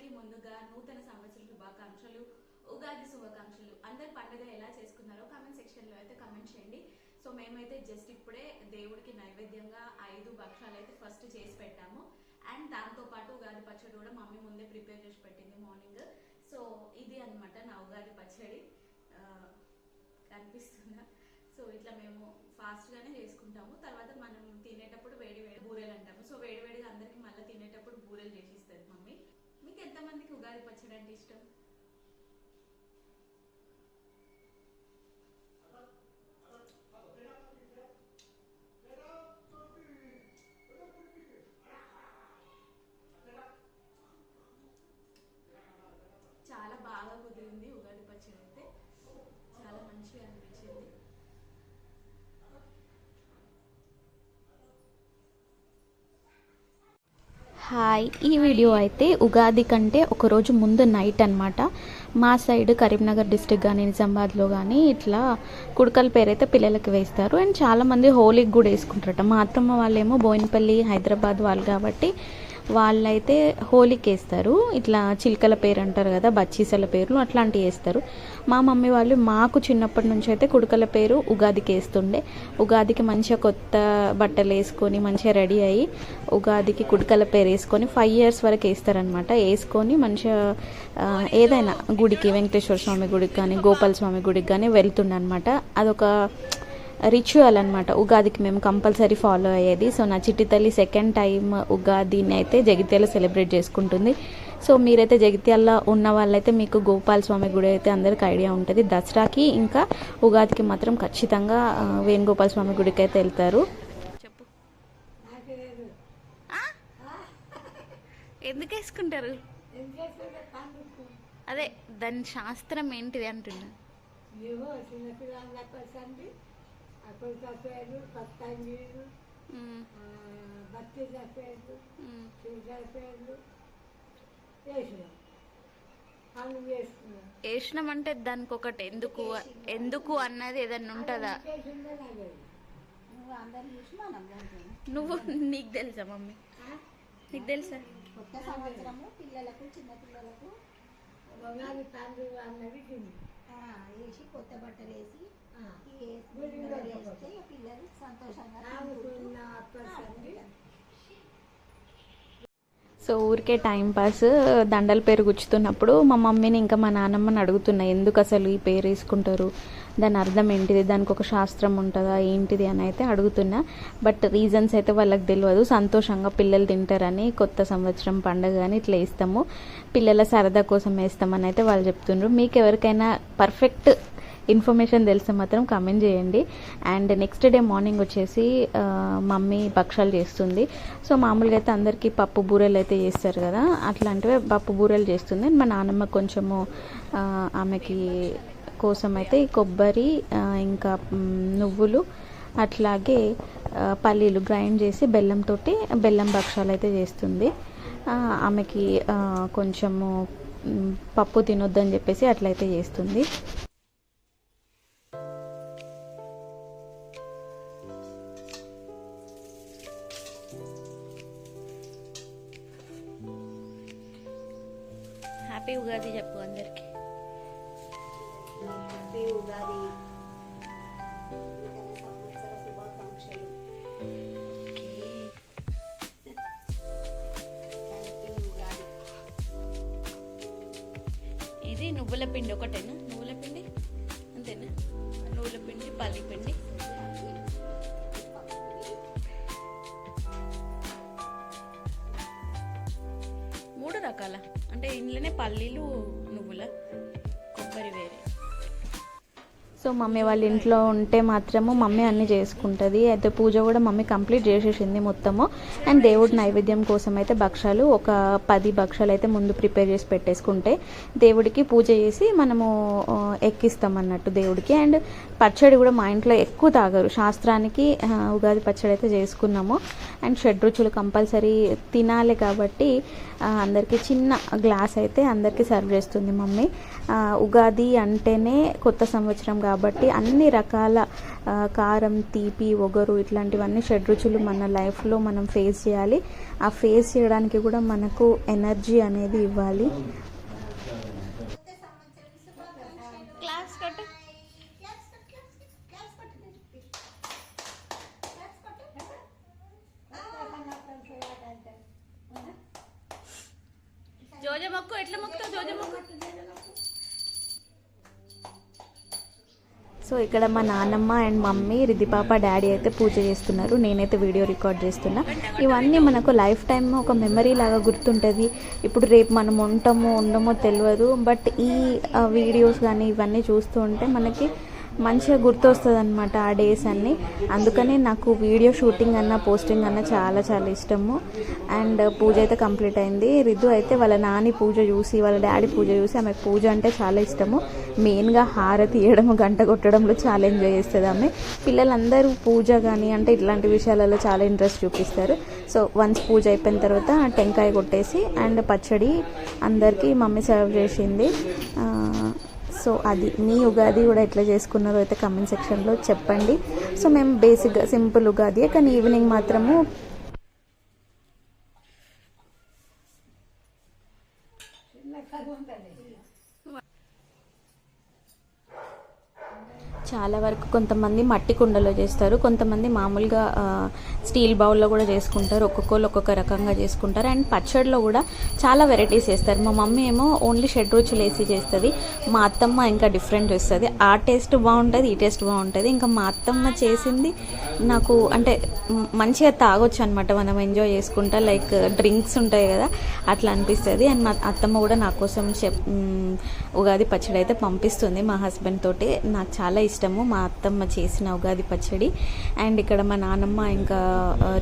అందరికీ ముందుగా నూతన సంవత్సర శుభాకాంక్షలు ఉగాది శుభాకాంక్షలు. అందరు పండుగ ఎలా చేసుకున్నారో కామెంట్ సెక్షన్లో అయితే కామెంట్ చేయండి. సో మేమైతే జస్ట్ ఇప్పుడే దేవుడికి నైవేద్యంగా ఐదు భక్షాలు అయితే ఫస్ట్ చేసి పెట్టాము. అండ్ దాంతో పాటు ఉగాది పచ్చడి కూడా మమ్మీ ముందే ప్రిపేర్ చేసి పెట్టింది మార్నింగ్ సో ఇది అన్నమాట నా ఉగాది పచ్చడి. కనిపిస్తుందా? సో ఇట్లా మేము ఫాస్ట్ గానే చేసుకుంటాము. తర్వాత మనం తినేటప్పుడు వేడి వేడి బూరెలు అంటాము. సో వేడి వేడిగా అందరికి మళ్ళీ తినేటప్పుడు బూరెలు చేసిస్తుంది మమ్మీ. మీకు ఎంతమందికి ఉగాది పచ్చడి అంటే ఇష్టం? చాలా బాగా కుదిరింది ఉగాది పచ్చడి అయితే. చాలా మంచిగా అనిపించింది. హాయ్. ఈ వీడియో అయితే ఉగాది కంటే ఒక రోజు ముందు నైట్ అన్నమాట. మా సైడ్ కరీంనగర్ డిస్టిక్ కానీ నిజామాబాద్లో కానీ ఇట్లా కుడకల పేరు అయితే పిల్లలకి వేస్తారు. అండ్ చాలామంది హోలీకి కూడా వేసుకుంటారట. మా అత్తమ్మ వాళ్ళేమో బోయినపల్లి హైదరాబాద్ వాళ్ళు కాబట్టి వాళ్ళైతే హోలీకి వేస్తారు ఇట్లా చిలకల పేరు అంటారు కదా బచ్చీసల పేర్లు అట్లాంటివి వేస్తారు. మా మమ్మీ వాళ్ళు మాకు చిన్నప్పటి నుంచి అయితే కుడుకల పేరు ఉగాదికి వేస్తుండే. ఉగాదికి మంచిగా కొత్త బట్టలు వేసుకొని మంచిగా రెడీ అయ్యి ఉగాదికి కుడుకల పేరు వేసుకొని ఫైవ్ ఇయర్స్ వరకు వేస్తారనమాట వేసుకొని మంచిగా ఏదైనా గుడికి వెంకటేశ్వర స్వామి గుడికి కానీ గోపాల స్వామి గుడికి కానీ వెళ్తుండే అనమాట అదొక రిచువల్ అనమాట ఉగాదికి మేము కంపల్సరీ ఫాలో అయ్యేది. సో నా చిట్టి తల్లి సెకండ్ టైం ఉగాదిని అయితే జగిత్యాల సెలబ్రేట్ చేసుకుంటుంది. సో మీరైతే జగిత్యాల ఉన్న వాళ్ళైతే మీకు గోపాల స్వామి గుడి అయితే అందరికి ఐడియా ఉంటుంది. దసరాకి ఇంకా ఉగాదికి మాత్రం ఖచ్చితంగా వేణుగోపాల స్వామి గుడికి అయితే వెళ్తారు. చెప్పు. ఆ? ఎందుకు వేసుకుంటారు? అదే దాని శాస్త్రం ఏంటిది అంటున్నా. అప్పుడు వేసినాం. పనులు చేసుకున్నాం. వేసినాం అంటే దానికి ఒకటి ఎందుకు ఎందుకు అన్నది ఏదన్నా ఉంటుందా? చేసిందే నాకు నువ్వు అందరిని చూసి మనం దాంట్లో. నువ్వు నీకు తెలుసా మమ్మీ? నీకు తెలుసా? కొత్త సంవత్సరము పిల్లలకు చిన్న పిల్లలకు ఉగాది పండుగ అన్నది తింది ఆ, వేసి కొత్త బట్టలు వేసి వేస్తే పిల్లలు సంతోషంగా సో ఊరికే టైంపాస్ దండల పేరు గుచ్చుతున్నప్పుడు మా మమ్మీని ఇంకా మా నాన్నమ్మని అడుగుతున్నాయి ఎందుకు అసలు ఈ పేరు వేసుకుంటారు? దాని అర్థం ఏంటిది? దానికి ఒక శాస్త్రం ఉంటుందా? ఏంటిది అని అయితే అడుగుతున్నా. బట్ రీజన్స్ అయితే వాళ్ళకి తెలియదు. సంతోషంగా పిల్లలు తింటారని కొత్త సంవత్సరం పండుగ అని ఇట్లా వేస్తాము. పిల్లల సరదా కోసం వేస్తామని అయితే వాళ్ళు చెప్తుండ్రు. మీకు ఎవరికైనా పర్ఫెక్ట్ ఇన్ఫర్మేషన్ తెలిస్తే మాత్రం కమెంట్ చేయండి. అండ్ నెక్స్ట్ డే మార్నింగ్ వచ్చేసి మమ్మీ భక్షాలు చేస్తుంది. సో మామూలుగా అయితే అందరికీ పప్పు బూరెలు అయితే చేస్తారు కదా అట్లాంటివి పప్పు బూరెలు చేస్తుంది. మా నాన్నమ్మ కొంచెము ఆమెకి కోసం అయితే కొబ్బరి ఇంకా నువ్వులు అట్లాగే పల్లీలు గ్రైండ్ చేసి బెల్లంతో బెల్లం భక్షాలు అయితే చేస్తుంది. ఆమెకి కొంచెము పప్పు తినొద్దని చెప్పేసి అట్లయితే చేస్తుంది. హ్యాపీ ఉగాది చెప్పు అందరికి హ్యాపీ ఉగాది ఇది నువ్వుల పిండి ఒకటేనా నువ్వుల పిండి అంతేనా నువ్వుల పిండి పల్లి పిండి పల్లీలు నువ్వుల కొబ్బరి వేరే సో మమ్మీ వాళ్ళ ఇంట్లో ఉంటే మాత్రము మమ్మీ అన్నీ చేసుకుంటుంది. అయితే పూజ కూడా మమ్మీ కంప్లీట్ చేసేసింది మొత్తము. అండ్ దేవుడి నైవేద్యం కోసం అయితే భక్షాలు ఒక పది భక్షాలు అయితే ముందు ప్రిపేర్ చేసి పెట్టేసుకుంటే దేవుడికి పూజ చేసి మనము ఎక్కిస్తాం అన్నట్టు దేవుడికి. అండ్ పచ్చడి కూడా మా ఇంట్లో ఎక్కువ తాగరు. శాస్త్రానికి ఉగాది పచ్చడి అయితే చేసుకున్నాము. అండ్ షడ్ రుచులు కంపల్సరీ తినాలి కాబట్టి అందరికీ చిన్న గ్లాస్ అయితే అందరికీ సర్వ్ చేస్తుంది మమ్మీ. ఉగాది అంటేనే కొత్త సంవత్సరం కాబట్టి అన్ని రకాల కారం తీపి ఒగరు ఇట్లాంటివన్నీ షడ్రుచులు మన లైఫ్లో మనం ఫేస్ చేయాలి. ఆ ఫేస్ చేయడానికి కూడా మనకు ఎనర్జీ అనేది ఇవ్వాలి. జోజ మొక్కు ఎట్లా మొక్కుతావు జోజ మొక్కు సో ఇక్కడ మా నాన్నమ్మ అండ్ మమ్మీ రిద్దిపాప డాడీ అయితే పూజ చేస్తున్నారు. నేనైతే వీడియో రికార్డ్ చేస్తున్నా. ఇవన్నీ మనకు లైఫ్ టైమ్ ఒక మెమరీ లాగా గుర్తుంటుంది. ఇప్పుడు రేపు మనం ఉంటామో ఉండమో తెలియదు బట్ ఈ వీడియోస్ కానీ ఇవన్నీ చూస్తూ ఉంటే మనకి మంచిగా గుర్తొస్తుంది అనమాట ఆ డేస్ అన్నీ. అందుకనే నాకు వీడియో షూటింగ్ అన్న పోస్టింగ్ అన్న చాలా చాలా ఇష్టము. అండ్ పూజ అయితే కంప్లీట్ అయింది. రిద్దు అయితే వాళ్ళ నాని పూజ చూసి వాళ్ళ డాడీ పూజ చూసి ఆమె పూజ అంటే చాలా ఇష్టము. మెయిన్గా హారతి ఇవ్వడం గంట కొట్టడంలో చాలా ఎంజాయ్ చేస్తుంది ఆమె. పిల్లలందరూ పూజ కానీ అంటే ఇట్లాంటి విషయాలలో చాలా ఇంట్రెస్ట్ చూపిస్తారు. సో వన్స్ పూజ అయిపోయిన తర్వాత టెంకాయ కొట్టేసి అండ్ పచ్చడి అందరికీ మమ్మీ సర్వ్ చేసింది. సో అది మీ ఉగాది కూడా ఎట్లా చేసుకున్నారో అయితే కమెంట్ సెక్షన్లో చెప్పండి. సో మేము బేసిక్గా సింపుల్ ఉగాది కానీ ఈవినింగ్ మాత్రము చాలా వరకు కొంతమంది మట్టి కుండలో చేస్తారు. కొంతమంది మామూలుగా స్టీల్ బౌల్లో కూడా చేసుకుంటారు. ఒక్కొక్కరు ఒక్కొక్క రకంగా చేసుకుంటారు. అండ్ పచ్చడిలో కూడా చాలా వెరైటీస్ చేస్తారు. మా మమ్మీ ఏమో ఓన్లీ షెడ్ రుచులు వేసి చేస్తుంది. మా అత్తమ్మ ఇంకా డిఫరెంట్ చేస్తుంది. ఆ టేస్ట్ బాగుంటుంది ఈ టేస్ట్ బాగుంటుంది. ఇంకా మా అత్తమ్మ చేసింది నాకు అంటే మంచిగా తాగొచ్చు అనమాట మనం ఎంజాయ్ చేసుకుంటా లైక్ డ్రింక్స్ ఉంటాయి కదా అట్లా అనిపిస్తుంది. అండ్ మా అత్తమ్మ కూడా నా కోసం చెప్ ఉగాది పచ్చడి అయితే పంపిస్తుంది మా హస్బెండ్ తోటి. నాకు చాలా ఇష్టం. ఇష్టము. మా అత్తమ్మ చేసిన ఉగాది పచ్చడి. అండ్ ఇక్కడ మా నాన్నమ్మ ఇంకా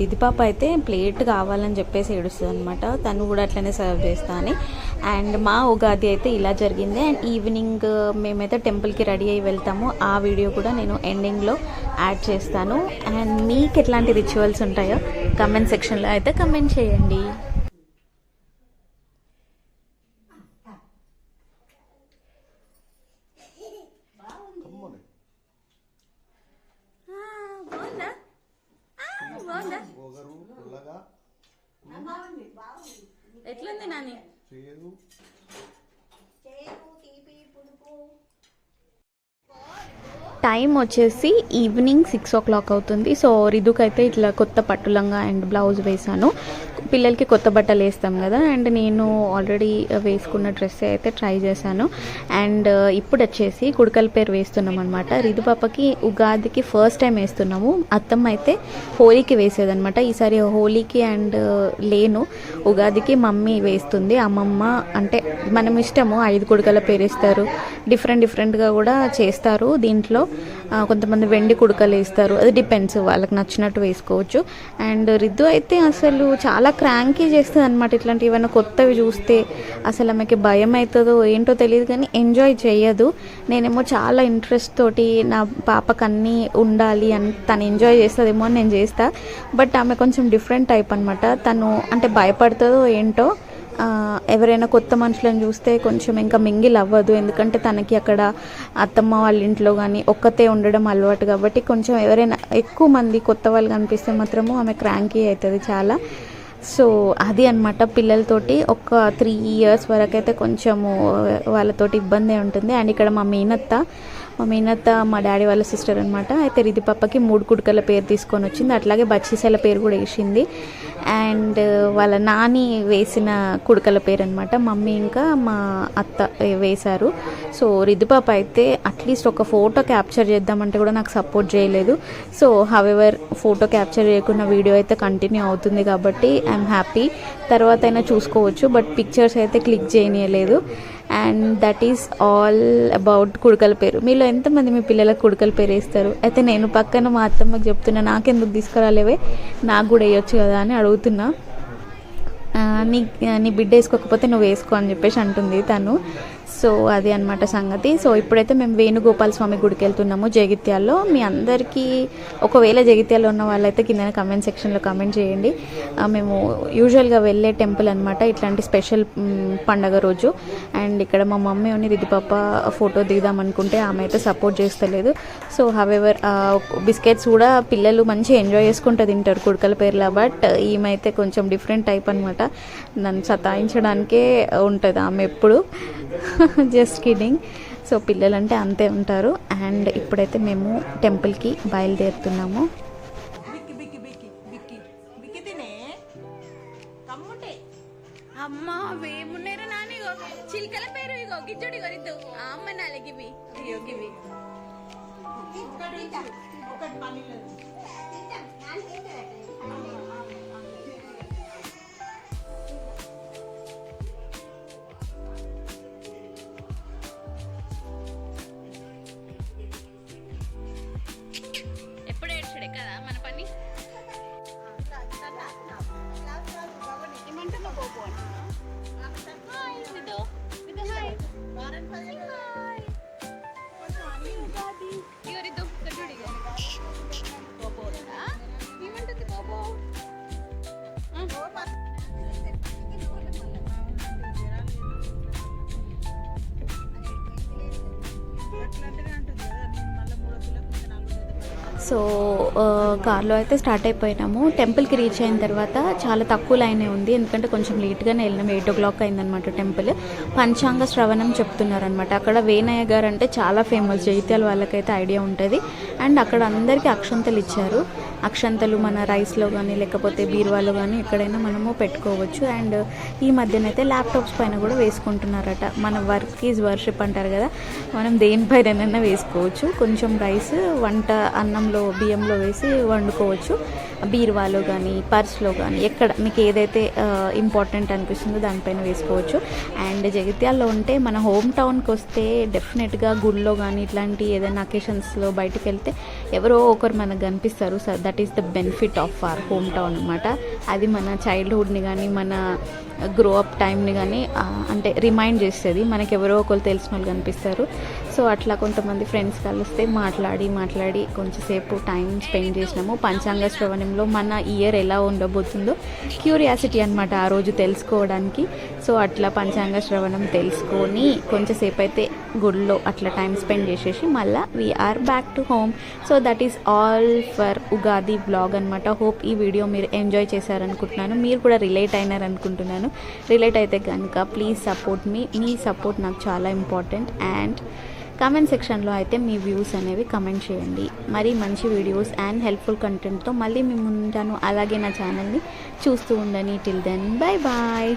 రిధిపాప రిదిపాప అయితే ప్లేట్ కావాలని చెప్పేసి ఏడుస్తుంది అనమాట తను కూడా అట్లనే సర్వ్ చేస్తా అని అండ్ మా ఉగాది అయితే ఇలా జరిగింది. అండ్ ఈవినింగ్ మేమైతే టెంపుల్కి రెడీ అయ్యి వెళ్తాము. ఆ వీడియో కూడా నేను ఎండింగ్లో యాడ్ చేస్తాను. అండ్ మీకు ఎట్లాంటి రిచువల్స్ ఉంటాయో కమెంట్ సెక్షన్లో అయితే కమెంట్ చేయండి. టైం వచ్చేసి ఈవినింగ్ సిక్స్ ఓ క్లాక్ అవుతుంది. సో రిదుకైతే ఇట్లా కొత్త పట్టులంగా అండ్ బ్లౌజ్ వేసాను పిల్లలకి కొత్త బట్టలు వేస్తాం కదా అండ్ నేను ఆల్రెడీ uh, వేసుకున్న డ్రెస్ అయితే ట్రై చేశాను. అండ్ uh, ఇప్పుడు వచ్చేసి కుడకల పేరు వేస్తున్నాం అనమాట రిదు పాపకి ఉగాదికి ఫస్ట్ టైం వేస్తున్నాము. అత్తమ్మ అయితే హోలీకి వేసేదనమాట ఈసారి హోలీకి అండ్ uh, లేను. ఉగాదికి మమ్మీ వేస్తుంది. అమ్మమ్మ అంటే మనం ఇష్టము ఐదు కుడకల పేరు వేస్తారు. డిఫరెంట్ డిఫరెంట్గా కూడా చేస్తారు దీంట్లో. కొంతమంది వెండి కుడకలు వేస్తారు. అది డిపెండ్స్ వాళ్ళకి నచ్చినట్టు వేసుకోవచ్చు. అండ్ రిద్దు అయితే అసలు చాలా క్రాంకీ చేస్తుంది అనమాట ఇట్లాంటి ఏమైనా కొత్తవి చూస్తే. అసలు ఆమెకి భయం అవుతుందో ఏంటో తెలియదు కానీ ఎంజాయ్ చేయదు నేనేమో చాలా ఇంట్రెస్ట్ తోటి నా పాపకు అన్నీ ఉండాలి అని తను ఎంజాయ్ చేస్తుందేమో అని నేను చేస్తా. బట్ ఆమె కొంచెం డిఫరెంట్ టైప్ అనమాట తను అంటే భయపడుతుందో ఏంటో ఎవరైనా కొత్త మనుషులను చూస్తే కొంచెం ఇంకా మింగిల్ అవ్వదు. ఎందుకంటే తనకి అక్కడ అత్తమ్మ వాళ్ళ ఇంట్లో కానీ ఒక్కతే ఉండడం అలవాటు కాబట్టి కొంచెం ఎవరైనా ఎక్కువ మంది కొత్త వాళ్ళు కనిపిస్తే మాత్రము ఆమె క్రాంకీ అవుతుంది చాలా. సో అది అన్నమాట పిల్లలతోటి ఒక త్రీ ఇయర్స్ వరకు అయితే కొంచెము వాళ్ళతోటి ఇబ్బంది ఉంటుంది. అండ్ ఇక్కడ మా మీనత్త మా మీనత్త మా డాడీ వాళ్ళ సిస్టర్ అనమాట అయితే రిది పప్పకి మూడు కుడుకల పేరు తీసుకొని వచ్చింది. అట్లాగే బచ్చీసల పేరు కూడా వేసింది. అండ్ వాళ్ళ నాని వేసిన కుడుకల పేరు అనమాట మమ్మీ ఇంకా మా అత్త వేశారు. సో రిదుపాప అయితే అట్లీస్ట్ ఒక ఫోటో క్యాప్చర్ చేద్దామంటే కూడా నాకు సపోర్ట్ చేయలేదు. సో హవెవర్ ఫోటో క్యాప్చర్ చేయకుండా వీడియో అయితే కంటిన్యూ అవుతుంది కాబట్టి ఐఎమ్ హ్యాపీ. తర్వాత అయినా చూసుకోవచ్చు బట్ పిక్చర్స్ అయితే click చేయనీయలేదు. And that is all about కుడకల పేరు. మీలో ఎంతమంది మీ పిల్లలకు కుడకల పేరు వేస్తారు? అయితే నేను పక్కన మా అత్తమ్మకి చెప్తున్నా నాకెందుకు తీసుకురాలేవే? నాకు కూడా వేయొచ్చు కదా అని అడుగుతున్నా. నీ నీ బిడ్డ వేసుకోకపోతే నువ్వు వేసుకో అని చెప్పేసి అంటుంది తను. సో అది అనమాట సంగతి. సో ఇప్పుడైతే మేము వేణుగోపాల స్వామి గుడికి వెళ్తున్నాము జగిత్యాల్లో. మీ అందరికీ ఒకవేళ జగిత్యాల్లో ఉన్న వాళ్ళైతే కింద కమెంట్ సెక్షన్లో కమెంట్ చేయండి. మేము యూజువల్గా వెళ్ళే టెంపుల్ అనమాట ఇట్లాంటి స్పెషల్ పండగ రోజు. అండ్ ఇక్కడ మా మమ్మీ అని దిదిపాప ఫోటో దిగుదాం అనుకుంటే ఆమె అయితే సపోర్ట్ చేస్తలేదు. సో హవెవర్ బిస్కెట్స్ కూడా పిల్లలు మంచి ఎంజాయ్ చేసుకుంటూ తింటారు కుడకల పేర్లా. బట్ ఈమె అయితే కొంచెం డిఫరెంట్ టైప్ అనమాట నన్ను సతాయించడానికే ఉంటుంది ఆమె ఎప్పుడు. జస్ట్ కిడింగ్ సో పిల్లలంటే అంతే ఉంటారు. అండ్ ఇప్పుడైతే మేము టెంపుల్కి బయలుదేరుతున్నాము. సో కార్లో అయితే స్టార్ట్ అయిపోయినాము. టెంపుల్కి రీచ్ అయిన తర్వాత చాలా తక్కువ లైనే ఉంది. ఎందుకంటే కొంచెం లేట్గానే వెళ్ళినాము ఎయిట్ ఓ క్లాక్ అయిందనమాట టెంపుల్. పంచాంగ శ్రవణం చెప్తున్నారనమాట అక్కడ వేనయ్య గారు అంటే చాలా ఫేమస్. జైత్యాల వాళ్ళకైతే ఐడియా ఉంటుంది. అండ్ అక్కడ అందరికీ అక్షంతలు ఇచ్చారు. అక్షంతలు మన రైస్లో కానీ లేకపోతే బీరువాలో కానీ ఎక్కడైనా మనము పెట్టుకోవచ్చు. అండ్ ఈ మధ్యనైతే ల్యాప్టాప్స్ పైన కూడా వేసుకుంటున్నారట. మన వర్క్ ఈజ్ వర్షిప్ అంటారు కదా మనం దేనిపైన వేసుకోవచ్చు. కొంచెం రైస్ వంట అన్నంలో బియ్యంలో వేసి వండుకోవచ్చు. బీరువాలో కానీ పర్స్లో కానీ ఎక్కడ మీకు ఏదైతే ఇంపార్టెంట్ అనిపిస్తుందో దానిపైన వేసుకోవచ్చు. అండ్ జగిత్యాల్లో ఉంటే మన హోమ్ టౌన్కి వస్తే డెఫినెట్గా గుళ్ళో కానీ ఇట్లాంటి ఏదైనా అకేషన్స్లో బయటకు వెళ్తే ఎవరో ఒకరు మనకు కనిపిస్తారు. So that is the benefit of our home town అనమాట అది మన చైల్డ్హుడ్ని కానీ మన గ్రో అప్ టైంని కానీ అంటే రిమైండ్ చేస్తుంది. మనకి ఎవరో ఒకరు తెలిసిన వాళ్ళు కనిపిస్తారు. సో అట్లా కొంతమంది ఫ్రెండ్స్ కలిస్తే మాట్లాడి మాట్లాడి కొంచెంసేపు టైం స్పెండ్ చేసినాము. పంచాంగ శ్రవణంలో మన ఇయర్ ఎలా ఉండబోతుందో క్యూరియాసిటీ అనమాట ఆ రోజు తెలుసుకోవడానికి. సో అట్లా పంచాంగ శ్రవణం తెలుసుకొని కొంచెంసేపు అయితే గుడిలో అట్లా టైం స్పెండ్ చేసేసి మళ్ళీ we're back to home so that is all for Ugadi blog అనమాట హోప్ ఈ వీడియో మీరు ఎంజాయ్ చేశారనుకుంటున్నాను. మీరు కూడా రిలేట్ అయినారు అనుకుంటున్నాను రిలేట్ అయితే కనుక ప్లీజ్ సపోర్ట్ మీ మీ సపోర్ట్ నాకు చాలా ఇంపార్టెంట్ అండ్ కామెంట్ సెక్షన్లో అయితే మీ వ్యూస్ అనేవి కమెంట్ చేయండి. మరి మంచి వీడియోస్ అండ్ హెల్ప్ఫుల్ కంటెంట్తో మళ్ళీ మేము ఉంటాను. అలాగే నా ఛానల్ని చూస్తూ ఉండండి టిల్ దెన్ బాయ్ బాయ్